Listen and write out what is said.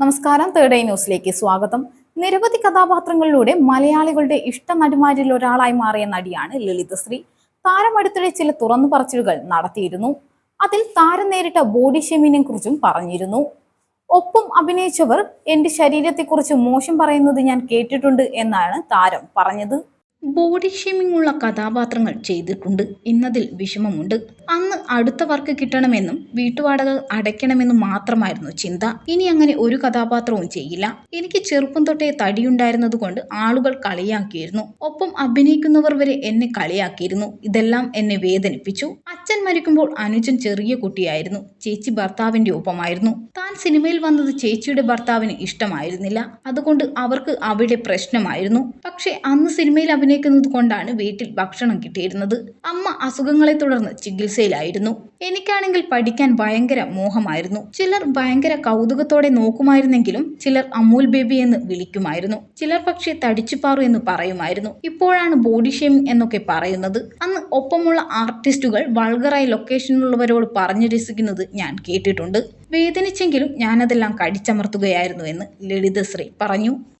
നമസ്കാരം. Third eye ന്യൂസിലേക്ക് സ്വാഗതം. നിരവധി കഥാപാത്രങ്ങളിലൂടെ മലയാളികളുടെ ഇഷ്ട നടിമാരിൽ ഒരാളായി മാറിയ നടിയാണ് ലളിതശ്രീ. താരം അടുത്തിടെ ചില തുറന്നു പറച്ചിലുകൾ നടത്തിയിരുന്നു. അതിൽ താരം നേരിട്ട ബോഡി ഷെമിനെ കുറിച്ചും പറഞ്ഞിരുന്നു. ഒപ്പം അഭിനയിച്ചവർ എന്റെ ശരീരത്തെക്കുറിച്ച് മോശം പറയുന്നത് ഞാൻ കേട്ടിട്ടുണ്ട് എന്നാണ് താരം പറഞ്ഞത്. ബോഡി ഷെയിമിംഗ് ഉള്ള കഥാപാത്രങ്ങൾ ചെയ്തിട്ടുണ്ട്. എന്നതിൽ വിഷമമുണ്ട്. അന്ന് അടുത്ത വർക്ക് കിട്ടണമെന്നും വീട്ടുവാടക അടയ്ക്കണമെന്നും മാത്രമായിരുന്നു ചിന്ത. ഇനി അങ്ങനെ ഒരു കഥാപാത്രവും ചെയ്യില്ല. എനിക്ക് ചെറുപ്പം തൊട്ടേ തടിയുണ്ടായിരുന്നത് കൊണ്ട് ആളുകൾ കളിയാക്കിയിരുന്നു. ഒപ്പം അഭിനയിക്കുന്നവർ വരെ എന്നെ കളിയാക്കിയിരുന്നു. ഇതെല്ലാം എന്നെ വേദനിപ്പിച്ചു. അച്ഛൻ മരിക്കുമ്പോൾ അനുജൻ ചെറിയ കുട്ടിയായിരുന്നു. ചേച്ചി ഭർത്താവിന്റെ ഒപ്പമായിരുന്നു. താൻ സിനിമയിൽ വന്നത് ചേച്ചിയുടെ ഭർത്താവിന് ഇഷ്ടമായിരുന്നില്ല. അതുകൊണ്ട് അവർക്ക് അവിടെ പ്രശ്നമായിരുന്നു. പക്ഷേ അന്ന് സിനിമയിൽ അഭിനയിക്കുന്നത് കൊണ്ടാണ് വീട്ടിൽ ഭക്ഷണം കിട്ടിയിരുന്നത്. അമ്മ അസുഖങ്ങളെ തുടർന്ന് ചികിത്സയിലായിരുന്നു. എനിക്കാണെങ്കിൽ പഠിക്കാൻ ഭയങ്കര മോഹമായിരുന്നു. ചിലർ ഭയങ്കര കൗതുകത്തോടെ നോക്കുമായിരുന്നെങ്കിലും ചിലർ അമൂൽ ബേബി എന്ന് വിളിക്കുമായിരുന്നു. ചിലർ പക്ഷേ തടിച്ചുപാറു എന്ന് പറയുമായിരുന്നു. ഇപ്പോഴാണ് ബോഡി ഷേമിംഗ് എന്നൊക്കെ പറയുന്നത്. അന്ന് ഒപ്പമുള്ള ആർട്ടിസ്റ്റുകൾ വൾഗറായി ലൊക്കേഷനിലുള്ളവരോട് പറഞ്ഞു രസിക്കുന്നത് ഞാൻ കേട്ടിട്ടുണ്ട്. വേദനിച്ചെങ്കിലും ഞാനതെല്ലാം കടിച്ചമർത്തുകയായിരുന്നു എന്ന് ലളിതശ്രീ പറഞ്ഞു.